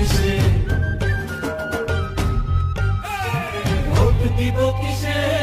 কিসে? ভোট দিব কিসে?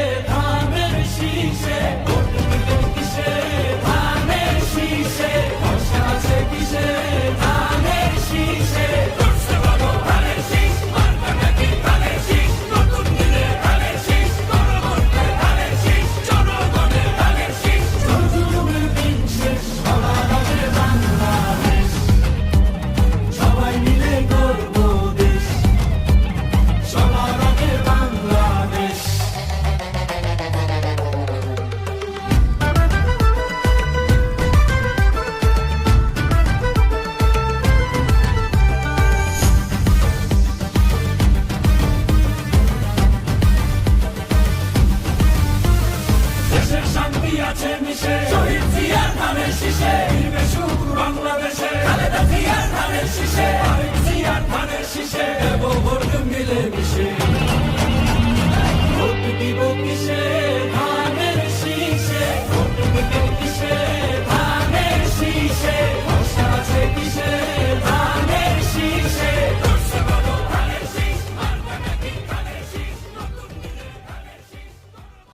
দেশের শান্তি আছে মিশে। শহীদ জিয়ার ধানের শীষে। বাংলাদেশে। খালেদা জিয়ার ধানের শীষে।